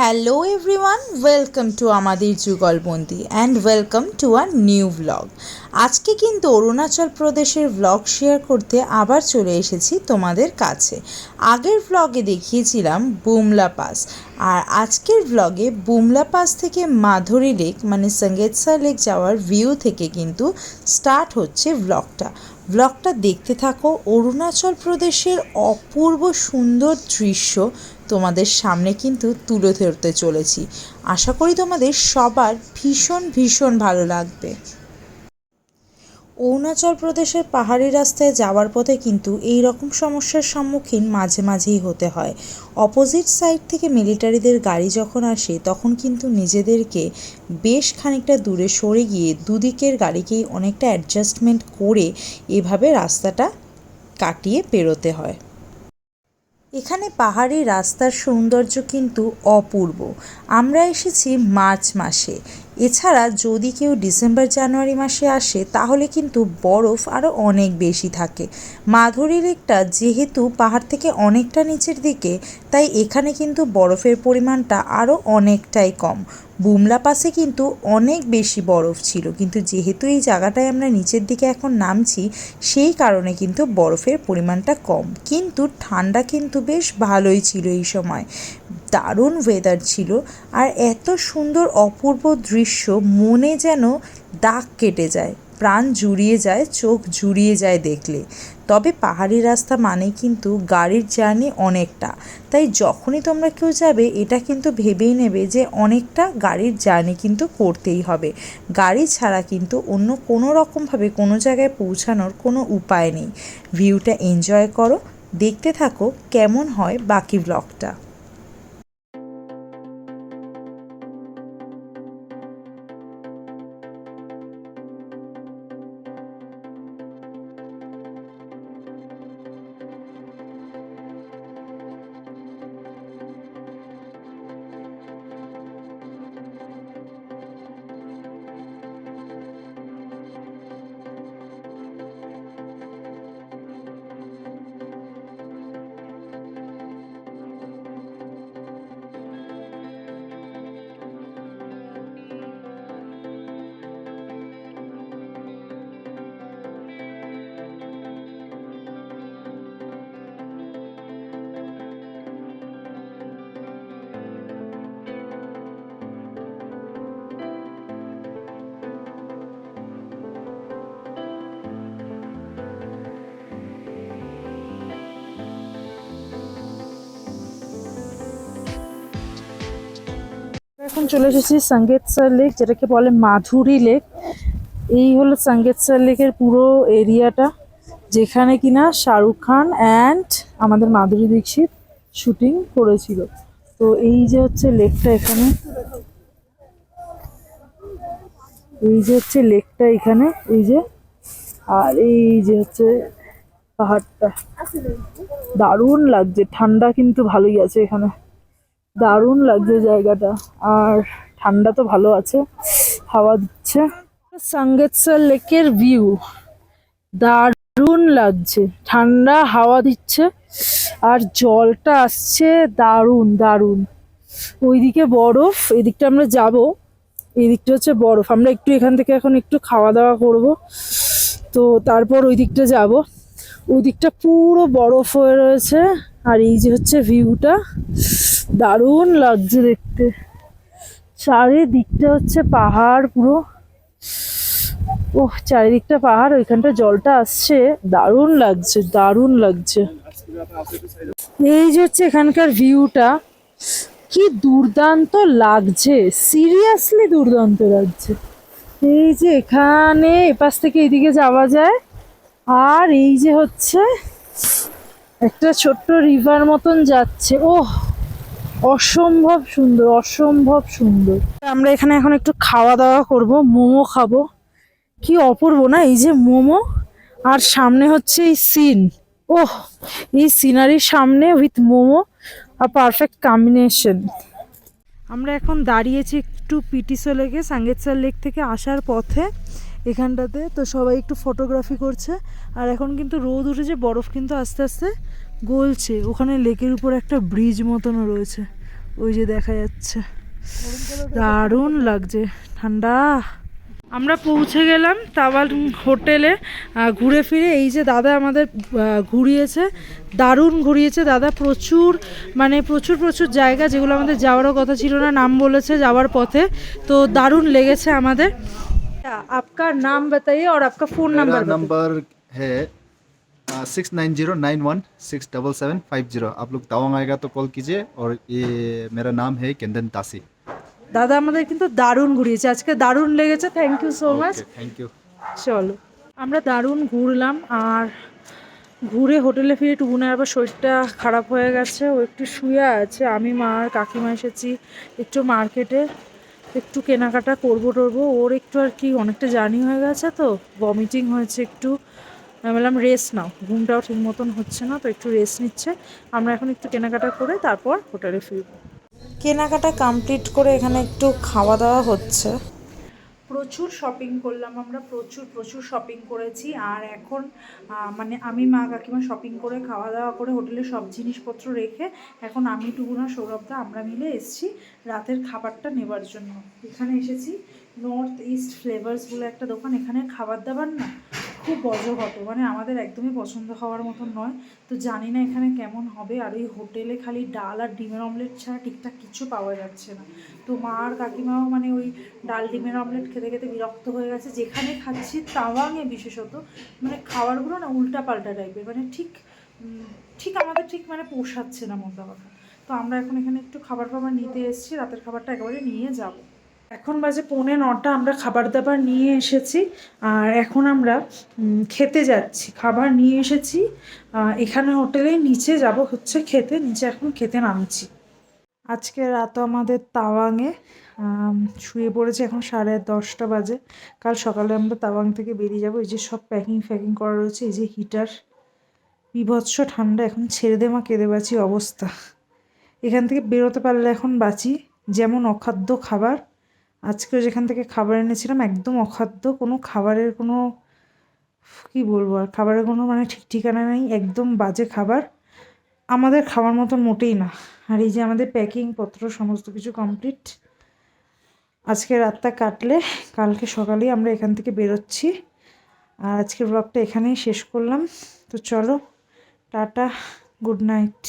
Hello everyone welcome to আমাদের যুগলবন্দি and welcome to our new blog আজকে কিন্তু অরুণাচল প্রদেশের ব্লগ শেয়ার করতে আবার চলে এসেছি তোমাদের কাছে। আগের ব্লগে দেখিয়েছিলাম বুমলা পাস আর আজকের ব্লগে বুমলা পাস থেকে মাধুরী লেক মানে সঙ্গেতসা লেক যাওয়ার ভিউ থেকে কিন্তু স্টার্ট হচ্ছে ব্লগটা ব্লগটা দেখতে থাকো অরুণাচল প্রদেশের অপূর্ব সুন্দর দৃশ্য তোমাদের সামনে কিন্তু তুলে ধরতে চলেছি। আশা করি তোমাদের সবার ভীষণ ভীষণ ভালো লাগবে। অরুণাচল প্রদেশের পাহাড়ি রাস্তায় যাওয়ার পথে কিন্তু এই রকম সমস্যার সম্মুখীন মাঝে মাঝেই হতে হয়। অপোজিট সাইড থেকে মিলিটারিদের গাড়ি যখন আসে, তখন কিন্তু নিজেদেরকে বেশ খানিকটা দূরে সরে গিয়ে দুদিকের গাড়িকেই অনেকটা অ্যাডজাস্টমেন্ট করে এভাবে রাস্তাটা কাটিয়ে পেরোতে হয়। এখানে পাহাড়ি রাস্তার সৌন্দর্য কিন্তু অপূর্ব। আমরা এসেছি মার্চ মাসে। এছাড়া যদি কেউ ডিসেম্বর, জানুয়ারি মাসে আসে, তাহলে কিন্তু বরফ আরও অনেক বেশি থাকে। মাধুরী লেকটা যেহেতু পাহাড় থেকে অনেকটা নিচের দিকে, তাই এখানে কিন্তু বরফের পরিমাণটা আরও অনেকটাই কম। বুমলা পাসে কিন্তু অনেক বেশি বরফ ছিল, কিন্তু যেহেতু এই জায়গাটায় আমরা নিচের দিকে এখন নামছি, সেই কারণে কিন্তু বরফের পরিমাণটা কম। কিন্তু ঠান্ডা কিন্তু বেশ ভালোই ছিল এই সময়। দারুণ ওয়েদার ছিল আর এত সুন্দর অপূর্ব দৃশ্য মনে যেন দাগ কেটে যায়, প্রাণ জুড়িয়ে যায়, চোখ জুড়িয়ে যায় দেখলে। তবে পাহাড়ি রাস্তা মানে কিন্তু গাড়ির জার্নি অনেকটা। তাই যখনই তোমরা কেউ যাবে, এটা কিন্তু ভেবেই নেবে যে অনেকটা গাড়ির জার্নি কিন্তু করতেই হবে। গাড়ি ছাড়া কিন্তু অন্য কোনো রকমভাবে কোনো জায়গায় পৌঁছানোর কোনো উপায় নেই। ভিউটা এনজয় করো, দেখতে থাকো কেমন হয় বাকি ব্লগটা এখন চলে এসেছি সঙ্গেতসর লেক, যেটাকে বলে মাধুরী লেক। এই হলো সঙ্গেতসর লেকের পুরো এরিয়াটা, যেখানে কিনা শাহরুখ খান অ্যান্ড আমাদের মাধুরী দীক্ষিত শুটিং করেছিল। তো এই যে হচ্ছে লেকটা এখানে। এই যে হচ্ছে লেকটা এখানে, এই যে, আর এই যে হচ্ছে পাহাড়টা। দারুণ লাগছে, ঠান্ডা কিন্তু ভালোই আছে এখানে। দারুণ লাগছে জায়গাটা। আর ঠান্ডা তো ভালো আছে, হাওয়া দিচ্ছে। সাঙ্গেতসর লেকের ভিউ দারুণ লাগছে। ঠান্ডা, হাওয়া দিচ্ছে, আর জলটা আসছে দারুণ দারুণ। ওইদিকে বরফ, এদিকটা আমরা যাব। এই দিকটা হচ্ছে বরফ। আমরা একটু এখান থেকে এখন একটু খাওয়া দাওয়া করব। তো তারপর ওই দিকটা যাব। ওই দিকটা পুরো বরফ হয়ে রয়েছে, আর এই যে হচ্ছে ভিউটা দারুণ লাগছে দেখতে। চারিদিকটা হচ্ছে পাহাড় পুরো। ওহ, চারিদিকটা পাহাড়, ওইখানটা জলটা আসছে। দারুণ লাগছে দারুণ লাগছে। এই যে হচ্ছে এখানকার ভিউটা, কি দুর্দান্ত লাগছে। সিরিয়াসলি দুর্দান্ত লাগছে। এই যে এখানে, এপাশ থেকে এদিকে যাওয়া যায়। আর এই যে হচ্ছে, একটা ছোট্ট রিভার মতন যাচ্ছে। ওহ অসম্ভব সুন্দর অসম্ভব সুন্দর। আমরা এখানে এখন একটু খাওয়া দাওয়া করব, মোমো খাব। কি অপূর্ব না, এই যে মোমো, আর সামনে হচ্ছে এই সিন। ওহ, এই সিনারির সামনে উইথ মোমো আর পারফেক্ট কম্বিনেশন। আমরা এখন দাঁড়িয়েছি একটু পিটিসো লেকে সাঙ্গেতসার লেক থেকে আসার পথে এখানটাতে। তো সবাই একটু ফটোগ্রাফি করছে। আর এখন কিন্তু রোদ উঠেছে, বরফ কিন্তু আস্তে আস্তে গলছে। ওখানে লেকের উপর একটা ব্রিজ মতনও রয়েছে। ওই যে দেখা যাচ্ছে। দারুণ লাগছে। ঠান্ডা। আমরা পৌঁছে গেলাম তাওয়াল হোটেলে ঘুরে ফিরে। এই যে দাদা আমাদের ঘুরিয়েছে। দারুণ ঘুরিয়েছে দাদা। প্রচুর মানে প্রচুর প্রচুর জায়গা যেগুলো আমাদের যাওয়ারও কথা ছিল না নাম বলেছে যাওয়ার পথে। তো দারুণ লেগেছে আমাদের। আপনার নাম বাতাইয়ে আর আপনার ফোন নাম্বার নাম্বার হ্যাঁ six nine zero nine one six double seven five zero आप लोग तवांग आएगा तो कॉल कीजिए और ये मेरा नाम है केंदन तासी দাদা আমাদের কিন্তু দারুণ ঘুরিয়েছে আজকে দারুণ লেগেছে thank you so much thank you চলো আমরা দারুণ ঘুরলাম আর ঘুরে হোটেলে ফিরে টুকুনের আবার শরীরটা খারাপ হয়ে গেছে ও একটু শুয়ে আছে আমি মা আর কাকিমা এসেছি একটু মার্কেটে একটু কেনাকাটা করবো টরবো ওর একটু আর কি অনেকটা জার্নি হয়ে গেছে তো ভমিটিং হয়েছে একটু আমি বললাম রেস্ট নাও ঘুমটাও ঠিক মতন হচ্ছে না তো একটু রেস্ট নিচ্ছে। আমরা এখন একটু কেনাকাটা করে তারপর হোটেলে ফিরবো। কেনাকাটা কমপ্লিট করে এখানে একটু খাওয়া দাওয়া হচ্ছে। প্রচুর শপিং করলাম আমরা প্রচুর প্রচুর শপিং করেছি। আর এখন মানে আমি মা কাকিমা শপিং করে খাওয়া দাওয়া করে হোটেলে সব জিনিসপত্র রেখে এখন আমি টুকুনা সৌরভদা আমরা মিলে এসেছি রাতের খাবারটা নেবার জন্য। এখানে এসেছি নর্থ ইস্ট ফ্লেভার্স বলে একটা দোকান এখানে খাবার দাবার না খুব বজঘট মানে আমাদের একদমই পছন্দ হওয়ার মতন নয়। তো জানি না এখানে কেমন হবে, আর ওই হোটেলে খালি ডাল আর ডিমের অমলেট ছাড়া ঠিকঠাক কিছু পাওয়া যাচ্ছে না। তো মা আর কাকিমাও মানে ওই ডাল ডিমের অমলেট খেতে খেতে বিরক্ত হয়ে গেছে। যেখানে খাচ্ছি তাওয়াংয়ে বিশেষত মানে খাবারগুলো না উল্টা পাল্টা টাইপের মানে ঠিক ঠিক আমাদের ঠিক মানে পোষাচ্ছে না মোদ্দা কথা। তো আমরা এখন এখানে একটু খাবার ফাবার নিতে এসেছি, রাতের খাবারটা একেবারে নিয়ে যাব। এখন বাজে পৌনে নটা, আমরা খাবার দাবার নিয়ে এসেছি, আর এখন আমরা খেতে যাচ্ছি। খাবার নিয়ে এসেছি এখানে হোটেলে নিচে যাব হচ্ছে খেতে, নিচে এখন খেতে নামছি। আজকে রাত আমাদের তাওয়াংয়ে শুয়ে পড়েছে, এখন সাড়ে দশটা বাজে। কাল সকালে আমরা তাওয়াং থেকে বেরিয়ে যাব, এই যে সব প্যাকিং ফ্যাকিং করা রয়েছে, এই যে হিটার বিভৎস ঠান্ডা, এখন ছেড়ে দে মা, কেঁদে বাঁচি অবস্থা। এখান থেকে বেরোতে পারলে এখন বাঁচি, যেমন অখাদ্য খাবার। আজকেও যেখান থেকে খাবার এনেছিলাম একদম অখাদ্য, কোনো খাবারের কোনো, কি বলব আর, খাবারের কোনো মানে ঠিক ঠিকানা নেই, একদম বাজে খাবার। আমাদের খাওয়ার মতন মোটেই না। আর এই যে আমাদের প্যাকিং পত্র সমস্ত কিছু কমপ্লিট আজকে রাতটা কাটলে, কালকে সকালেই আমরা এখান থেকে বেরোচ্ছি। আর আজকের ব্লগটা এখানেই শেষ করলাম। তো চলো, টাটা গুড নাইট